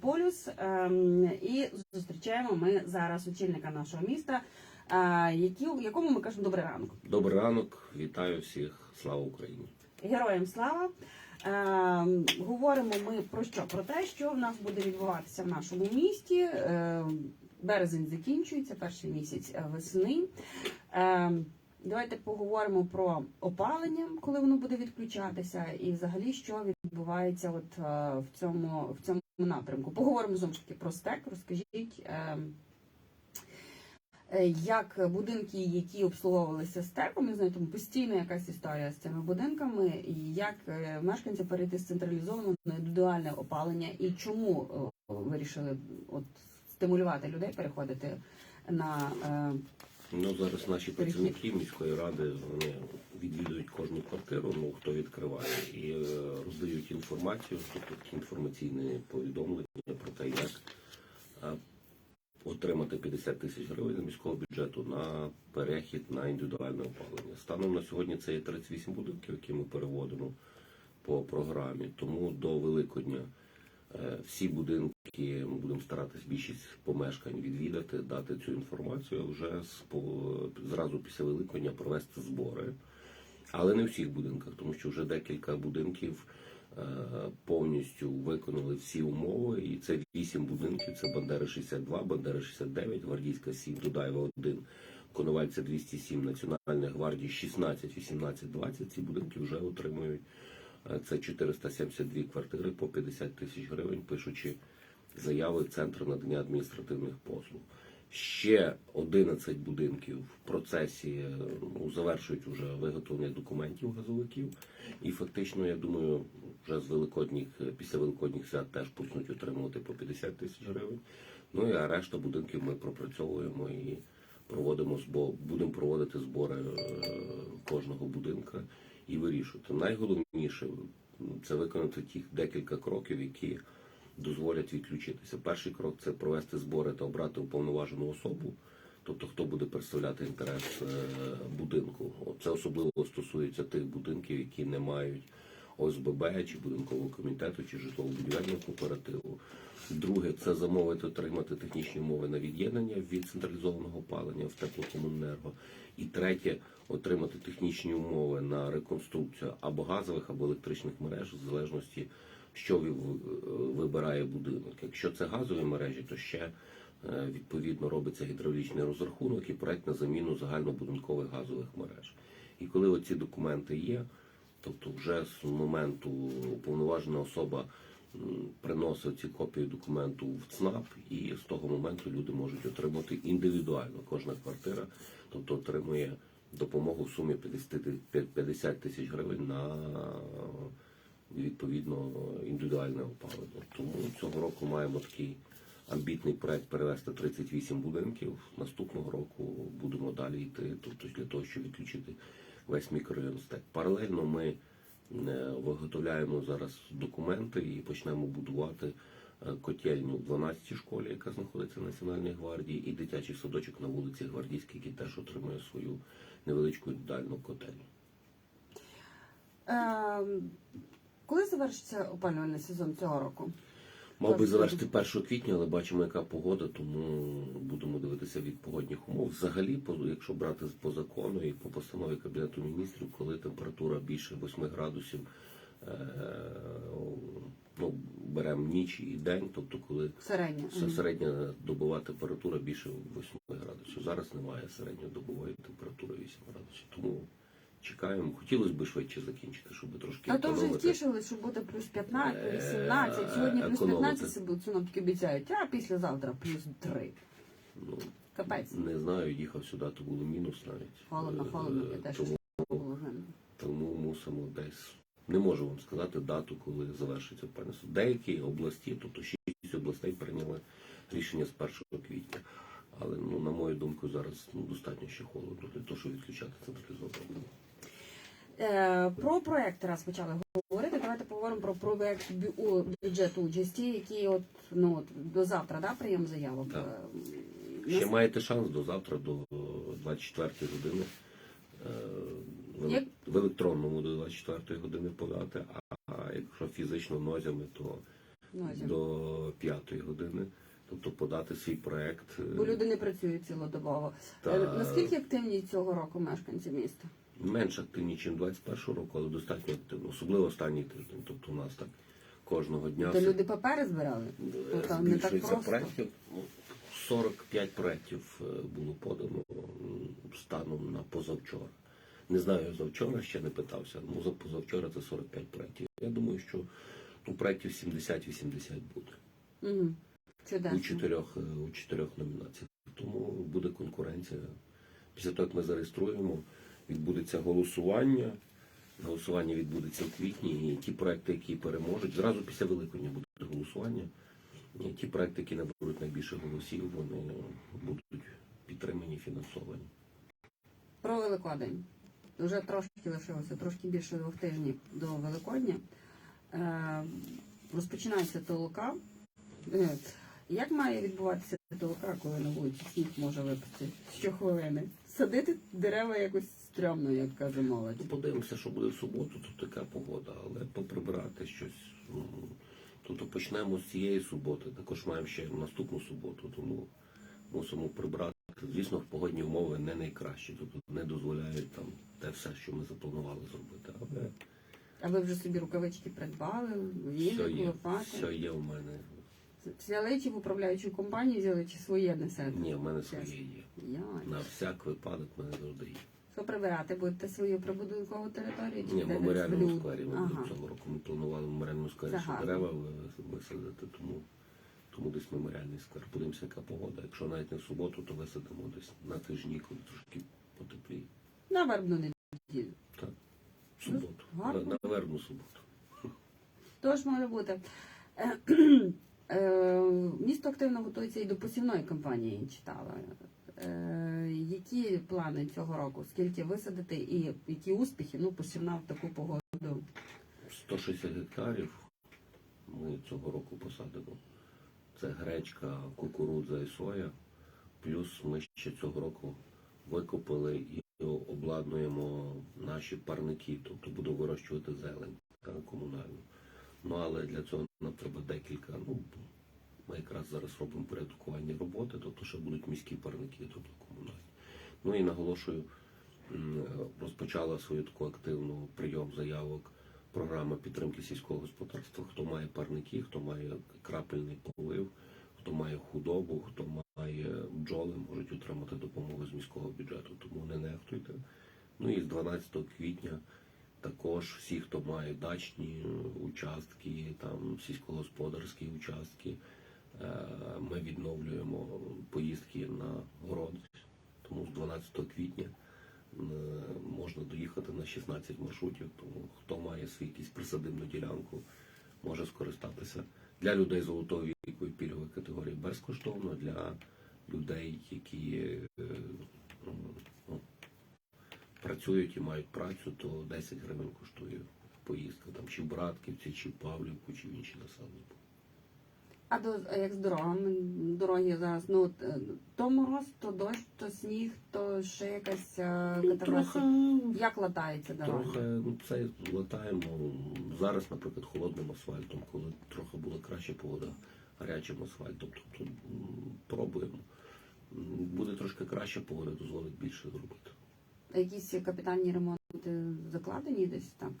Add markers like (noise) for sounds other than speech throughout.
Полюс. Ем, І зустрічаємо ми зараз очільника нашого міста, е, якому ми кажемо добрий ранок. Добрий ранок, вітаю всіх. Слава Україні! Героям слава! Ем, Говоримо ми про що? Про те, що в нас буде відбуватися в нашому місті. Ем, Березень закінчується, перший місяць весни. Давайте поговоримо про опалення, коли воно буде відключатися, і взагалі що відбувається от е, в цьому в цьому напрямку. Поговоримо знову ж таки про стек. Розкажіть. ем, е, Як будинки, які обслуговувалися стеком, я знаю, там постійно якась історія з цими будинками, і як е, мешканці перейти з централізованого на індивідуальне опалення, і чому е, вирішили от стимулювати людей переходити на Ну зараз наші працівники міської ради вони відвідують кожну квартиру, ну хто відкриває, і е, роздають інформацію, тобто такі інформаційні повідомлення про те, як е, отримати 50 тисяч гривень з міського бюджету на перехід на індивідуальне опалення. Станом на сьогодні це є 38 будинків, які ми переводимо по програмі. Тому до Великодня е, всі будинки ми будемо старатись більшість помешкань відвідати, дати цю інформацію, а вже зразу після Великодня провести збори. Але не в всіх будинках, тому що вже декілька будинків е, повністю виконали всі умови. І це вісім будинків: це Бандери 62, Бандери 69, Гвардійська 7, Дудаєва 1, Коновальця 207, Національної гвардії 16, 18, 20. Ці будинки вже отримують. е, Це 472 квартири по 50 тисяч гривень, пишучи заяви в Центр надання адміністративних послуг. Ще 11 будинків в процесі е, ну, завершують вже виготовлення документів газовиків. І фактично, я думаю, вже з великодніх, е, після великодніх свят теж почнуть отримувати по 50 тисяч гривень. Ну і а решта будинків ми пропрацьовуємо і проводимо збо, будемо проводити збори е, кожного будинка і вирішувати. Найголовніше це виконати ті декілька кроків, які дозволять відключитися. Перший крок це провести збори та обрати уповноважену особу, тобто хто буде представляти інтерес е, будинку. Це особливо стосується тих будинків, які не мають ОСББ чи будинкового комітету, чи житлово-будівельного кооперативу. Друге, це замовити, отримати технічні умови на від'єднання від централізованого опалення в теплокомуненерго. І третє, отримати технічні умови на реконструкцію або газових, або електричних мереж, в залежності, що ви- вибирає будинок. Якщо це газові мережі, то ще е, відповідно робиться гідравлічний розрахунок і проект на заміну загальнобудинкових газових мереж. І коли оці документи є, тобто вже з моменту уповноважена особа приносить ці копії документу в ЦНАП, і з того моменту люди можуть отримати індивідуально. Кожна квартира, тобто отримує допомогу в сумі 50 ти- 50 тисяч гривень на відповідно індивідуальне опалення. Тому цього року маємо такий амбітний проект перевести 38 будинків. Наступного року будемо далі йти, тобто для того, щоб відключити весь мікрорайон стек. Паралельно ми е, виготовляємо зараз документи і почнемо будувати е, котельню в 12-й школі, яка знаходиться в Національній гвардії, і дитячий садочок на вулиці Гвардійській, який теж отримує свою невеличку індивідуальну котельню. Ем, коли завершиться опалювальний сезон цього року? Мав би завершити 1 квітня, але бачимо, яка погода, тому будемо дивитися від погодних умов. Взагалі, якщо брати по закону і по постанові Кабінету міністрів, коли температура більше 8 градусів, е, ну, беремо ніч і день, тобто коли Середня. Середня добова температура більше 8 градусів. Зараз немає середньодобової температури 8 градусів. Тому чекаємо. Хотілося б швидше закінчити, щоб трошки А то вже втішили, що буде плюс 15, Е, 18. Сьогодні плюс 15 бо синоптики обіцяють, а післязавтра плюс 3. Ну, Капець. не знаю, їхав сюди, то було мінус навіть. Холодно, Е, холодно, я теж Тому, було тому мусимо десь. Не можу вам сказати дату, коли завершиться опалення. Деякі області, тобто 6 областей прийняли рішення з 1 квітня. Але ну, на мою думку, зараз ну, достатньо ще холодно для того, щоб відключати централізовано. Е, про проект раз почали говорити. Давайте поговоримо про проект бю- бюджету участі, який от ну от до завтра, да, прийом заявок. Так. Е, Ще нас- маєте шанс до завтра, до 24 години. е, в Як- В електронному до 24 години подати, а якщо фізично нозями, то ось. до п'ятої години. Тобто подати свій проект. Бо люди не працюють цілодобово. Та- Наскільки активні цього року мешканці міста? Менш активні, ніж 21 року, але достатньо активно, особливо останній тиждень. Тобто у нас так кожного дня То все- люди папери збирали? Е, там не так збільшується просто. проєктів. Ну, 45 проєктів е, було подано станом на позавчора. Не знаю, завчора ще не питався. Ну, за позавчора це 45 проєктів. Я думаю, що ну, проєктів 70-80 буде Угу. у чотирьох, у чотирьох номінаціях. Тому буде конкуренція. Після того, як ми зареєструємо, відбудеться голосування. Голосування відбудеться в квітні, і ті проекти, які переможуть, зразу після Великодня буде голосування. І ті проекти, які наберуть найбільше голосів, вони будуть підтримані, фінансовані. Про Великодень. Вже трошки лишилося, трошки більше двох тижнів до Великодня. Е, розпочинається толока. Е, як має відбуватися толока, коли на вулиці сніг може випасти щохвилини? Садити дерева якось стрьомно, як каже молодь. Ну, подивимося, що буде в суботу, тут така погода, але поприбирати щось. ну, Тобто почнемо з цієї суботи, також маємо ще наступну суботу, тому мусимо прибрати. Звісно, погодні умови не найкращі, тобто не дозволяють там те все, що ми запланували зробити. Але А ви вже собі рукавички придбали, все віник, є, лопати. все є в мене. Взяли чи в управляючу компанію взяли, чи своє несете? Ні, в мене Чесно. своє є. Яй. На всяк випадок в мене завжди є. Що прибирати? Будете свою прибудинкову територію? Чи Ні, в меморіальному сквері ми Ага. цього року ми планували в меморіальному сквері Це гарно. дерева висадити, тому, тому десь меморіальний сквер. Подивимося, яка погода. Якщо навіть не в суботу, то висадимо десь на тижні, коли трошки потепліє. На вербну неділю. Так, в суботу. гарно. На, на вербну суботу. Тож може бути. Е, Місто активно готується і до посівної кампанії, читала. Е, Які плани цього року? Скільки висадити і які успіхи? Ну, посівна в таку погоду. 160 гектарів ми цього року посадимо. Це гречка, кукурудза і соя. Плюс ми ще цього року викопали і обладнуємо наші парники, тобто буду вирощувати зелень комунальну. Ну але для цього нам треба декілька. Ну ми якраз зараз робимо порядкування роботи, тобто ще будуть міські парники, тобто комунальні. Ну і наголошую, розпочала свою таку активну прийом заявок програма підтримки сільського господарства. Хто має парники, хто має крапельний полив, хто має худобу, хто має бджоли, можуть отримати допомогу з міського бюджету. Тому не нехтуйте. Ну і з 12 квітня також всі, хто має дачні е, участки, там сільськогосподарські участки, е, ми відновлюємо поїздки на город. Тому з 12 квітня е, можна доїхати на 16 маршрутів. Тому хто має свій якийсь присадибну ділянку, може скористатися. Для людей золотої віку і пільгової категорії безкоштовно, для людей, які ну, працюють і мають працю, то 10 гривень коштує поїздка там чи в Братківці, чи в Павлівку, чи в інші населені. А до а як з дорогами? Дороги зараз, ну е, то мороз, то дощ, то сніг, то ще якась е, Ну, Як латається дорога? Трохи ну, це латаємо зараз, наприклад, холодним асфальтом, коли трохи була краща погода, гарячим асфальтом. Тобто пробуємо. Буде трошки краща погода, дозволить більше зробити. Якісь капітальні ремонти закладені десь так?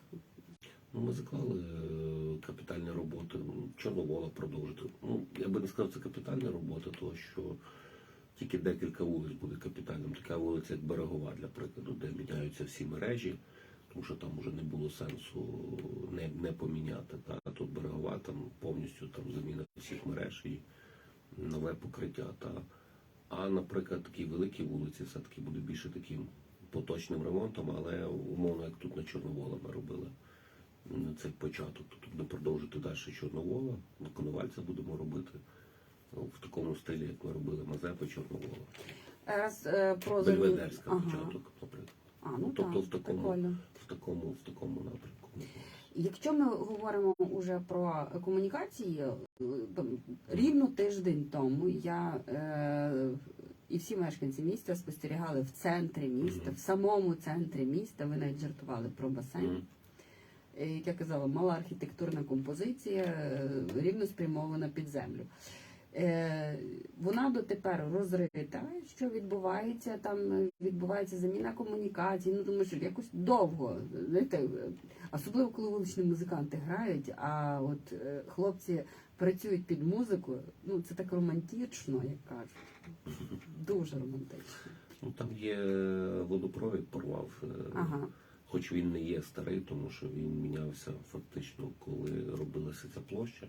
Ну, ми заклали е, капітальні роботи. Чорновола продовжити. Ну, я би не сказав, це капітальна робота, тому що тільки декілька вулиць буде капітальним. Така вулиця, як берегова, для прикладу, де міняються всі мережі, тому що там вже не було сенсу не, не поміняти. Та тут берегова, там повністю там заміна всіх мереж і нове покриття. Та а, наприклад, такі великі вулиці все-таки буде більше таким поточним ремонтом, але умовно, як тут на Чорновола ми робили цей початок. Тобто буде продовжити далі Чорновола, на Коновальця будемо робити ну, в такому стилі, як ми робили Мазепи Чорновола. Раз е, про Бельведерська Ага. початок, наприклад. А, ну, Ну, тобто так, в такому- прикольно. В такому, в такому напрямку. Якщо ми говоримо уже про комунікації, е, рівно тиждень тому я е, і всі мешканці міста спостерігали в центрі міста, в самому центрі міста. Ви навіть жартували про басейн. Як я казала, мала архітектурна композиція, е, рівно спрямована під землю. Е, Вона дотепер розрита. Що відбувається? Там е, відбувається заміна комунікацій. Ну тому що якось довго. Знаєте, особливо коли вуличні музиканти грають, а от хлопці працюють під музику. Ну це так романтично, як кажуть. Дуже романтично. Ну там є водопровід порвав. е, Ага. Хоч він не є старий, тому що він мінявся фактично, коли робилася ця площа.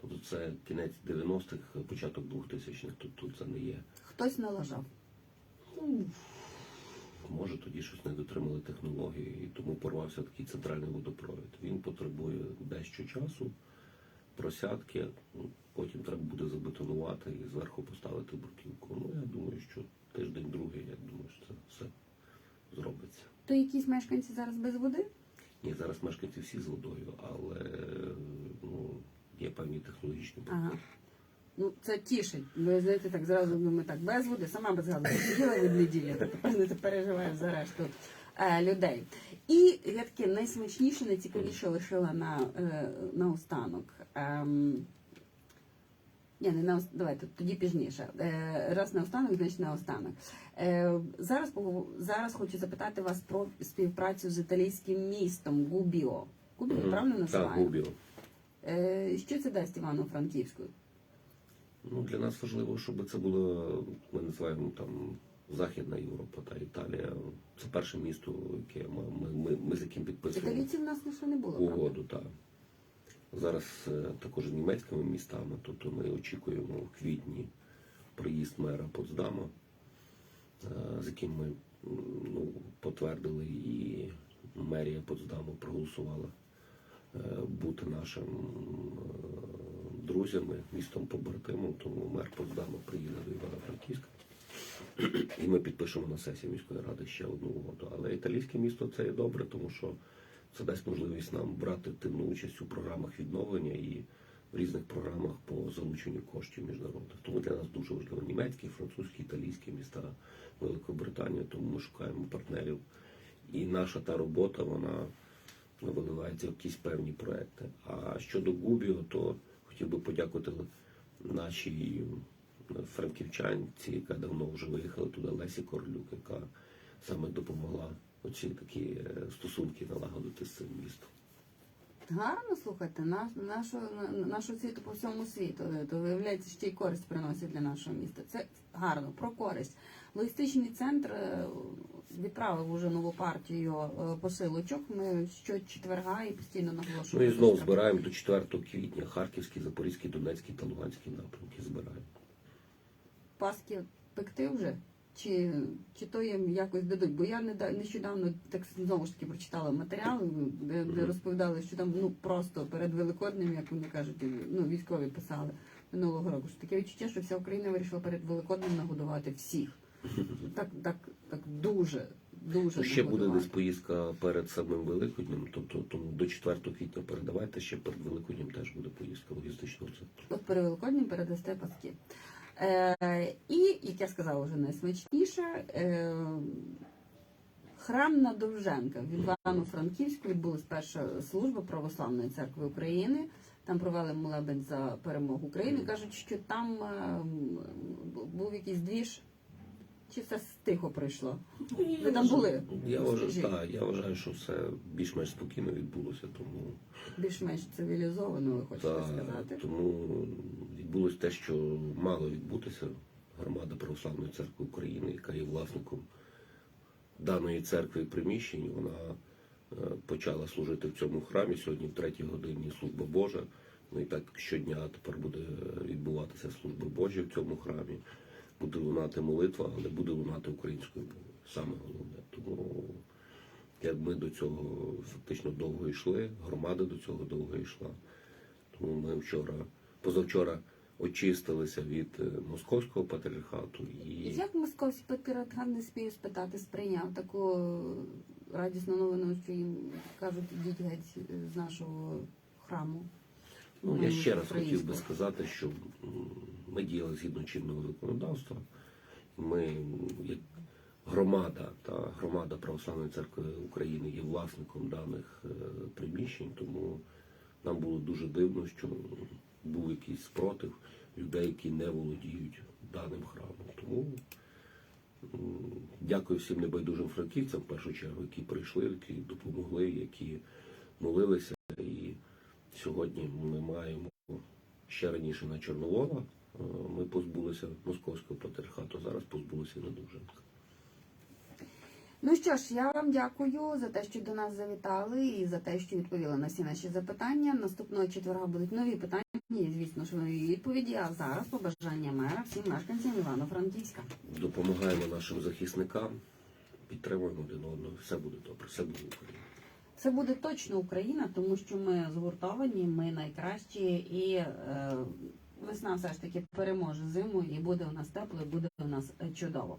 Тобто це кінець 90-х, початок 2000-х, тобто це не є. Хтось налажав. Ну, може тоді щось не дотримали технології, і тому порвався такий центральний водопровід. Він потребує дещо часу, просядки, ну, потім треба буде забетонувати і зверху поставити бруківку. Ну, я думаю, що тиждень-другий, я думаю, що це все зробиться. То якісь мешканці зараз без води? Ні, зараз мешканці всі з водою, але ну, є певні технологічні Ага. Ну, це тішить. Бо знаєте, так зразу думаю, так, без води, сама без газу сиділа від неділі, (laughs) не переживаю за решту людей. І я таке найсмачніше, найцікавіше лишила на, е, на останок. Ем, ні, не на давайте тоді пізніше. Е, раз на останок, значить на останок. Е, зараз зараз хочу запитати вас про співпрацю з італійським містом Губіо. Губіо, Мгм. правильно Так. Губіо. Е, що це дасть Івано-Франківську? Ну, для нас важливо, щоб це було, ми називаємо там Західна Європа та Італія. Це перше місто, яке ми, ми, ми, ми з яким підписуємо Італійців в нас ще не було. угоду. Так. Зараз е, також з німецькими містами, тобто ми очікуємо в квітні приїзд мера Потсдама, е, з яким ми ну, потвердили і мерія Потсдаму проголосувала е, бути нашим друзями, містом побратимом, тому мер Потсдама приїде до Івано-Франківська. І ми підпишемо на сесії міської ради ще одну угоду. Але італійське місто це є добре, тому що це дасть можливість нам брати активну участь у програмах відновлення і в різних програмах по залученню коштів міжнародних. Тому для нас дуже важливо німецькі, французькі, італійські міста Великобританія, тому ми шукаємо партнерів. І наша та робота, вона виливається в якісь певні проекти. А щодо Губіо, то хотів би подякувати нашій франківчанці, яка давно вже виїхала туди, Лесі Корлюк, яка саме допомогла оці такі е, стосунки налагодити з цим містом. Гарно слухайте, наш, нашу, нашу світу по всьому світу. То виявляється, ще й користь приносить для нашого міста. Це гарно, про користь. Логістичний центр е, відправив уже нову партію е, посилочок. Ми щочетверга і постійно Ну наголошуємо. і знову збираємо до 4 квітня Харківський, Запорізький, Донецький та Луганський напрямки збираємо. Паски пекти вже? Чи, чи то їм якось дадуть? Бо я нещодавно так знову ж таки прочитала матеріали, де, де розповідали, що там ну просто перед Великоднем, як вони кажуть, ну військові писали минулого року. Що таке відчуття, що вся Україна вирішила перед Великоднем нагодувати всіх. (laughs) Так, так, так дуже, дуже ще буде десь поїздка перед самим Великоднем, тобто тому до 4 квітня передавайте, ще перед Великоднем теж буде поїздка логістичного центру. От перед Великоднем передасте паски. Е, і, як я сказала вже найсмачніше, е, храм на Довженка в Івано-Франківську відбулась перша служба Православної церкви України. Там провели молебень за перемогу України. Кажуть, що там е, був якийсь двіж, чи все тихо пройшло. Ви там були? Я вважаю, так, я вважаю, що все більш-менш спокійно відбулося, тому Більш-менш цивілізовано, ви хочете Та, сказати. тому відбулося те, що мало відбутися. Громада Православної церкви України, яка є власником даної церкви і приміщень, вона е, почала служити в цьому храмі. Сьогодні в третій годині служба Божа. Ну і так щодня тепер буде відбуватися служба Божа в цьому храмі. Буде лунати молитва, але буде лунати українською мовою. Саме головне. Тому як ми до цього фактично довго йшли, громада до цього довго йшла. Тому ми вчора, позавчора очистилися від е, московського патріархату і Як московський патріархат не спію спитати, сприйняв таку радісну новину, що їм кажуть, ідіть геть з нашого храму. Ну, я ще раз хотів би сказати, що ми діяли згідно чинного законодавства. Ми, як громада та громада Православної церкви України є власником даних е, приміщень, тому нам було дуже дивно, що був якийсь спротив людей, які не володіють даним храмом. Тому дякую всім небайдужим франківцям, в першу чергу, які прийшли, які допомогли, які молилися. І сьогодні ми маємо ще раніше на Чорновола. е, Ми позбулися московського патріархату, зараз позбулися Надуженка. Ну що ж, я вам дякую за те, що до нас завітали, і за те, що відповіли на всі наші запитання. Наступного четверга будуть нові питання, і, звісно ж, нові відповіді. А зараз побажання мера всім мешканцям Івано-Франківська. Допомагаємо нашим захисникам, підтримуємо один одного. Все буде добре, все буде Україна. Це буде точно Україна, тому що ми згуртовані, ми найкращі, і е, весна все ж таки переможе зиму, і буде у нас тепло, і буде у нас е, чудово.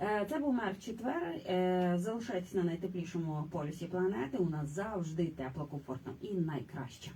Е, Це був мер четвер. Е, Залишайтесь на найтеплішому полюсі планети. У нас завжди тепло, комфортно і найкраще.